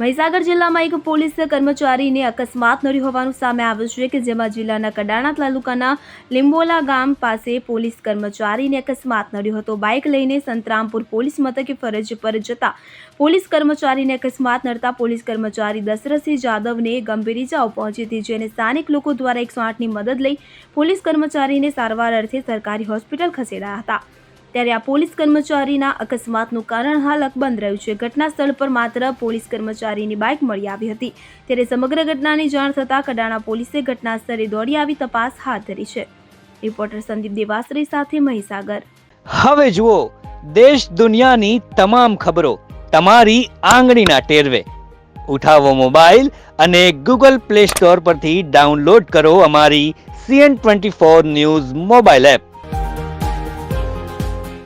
મહીસાગર જિલ્લામાં એક પોલીસ કર્મચારીને અકસ્માત નડ્યો હોવાનું સામે આવ્યું છે કે જેમાં જિલ્લાના કડાણા તાલુકાના લીંબોલા ગામ પાસે પોલીસ કર્મચારીને અકસ્માત નડ્યો હતો. બાઇક લઈને સંતરામપુર પોલીસ મથકે ફરજ પર જતા પોલીસ કર્મચારીને અકસ્માત નડતા પોલીસ કર્મચારી દશરથસિંહ જાદવને ગંભીર ઇજાઓ પહોંચી હતી, જેને સ્થાનિક લોકો દ્વારા એકસો આઠની મદદ લઈ પોલીસ કર્મચારીને સારવાર અર્થે સરકારી હોસ્પિટલ ખસેડાયા હતા. ત્યારે આ પોલીસ કર્મચારીના અકસ્માતનું કારણ હાલ અકબંધ રહ્યું છે. ઘટના સ્થળ પર માત્ર પોલીસ કર્મચારીની બાઇક મળી આવી હતી. ત્યારે સમગ્ર ઘટનાની જાણ થતાં કડાણા પોલીસે ઘટના સ્થળે દોડી આવી તપાસ હાથ ધરી છે. રિપોર્ટર સંદીપ દેવાસરી સાથે મહીસાગર. હવે જુઓ, દેશ દુનિયાની તમામ ખબરો તમારી આંગળીના ટેરવે. ઉઠાવો મોબાઈલ અને ગૂગલ પ્લે સ્ટોર પરથી ડાઉનલોડ કરો અમારી CN twenty four news mobile app.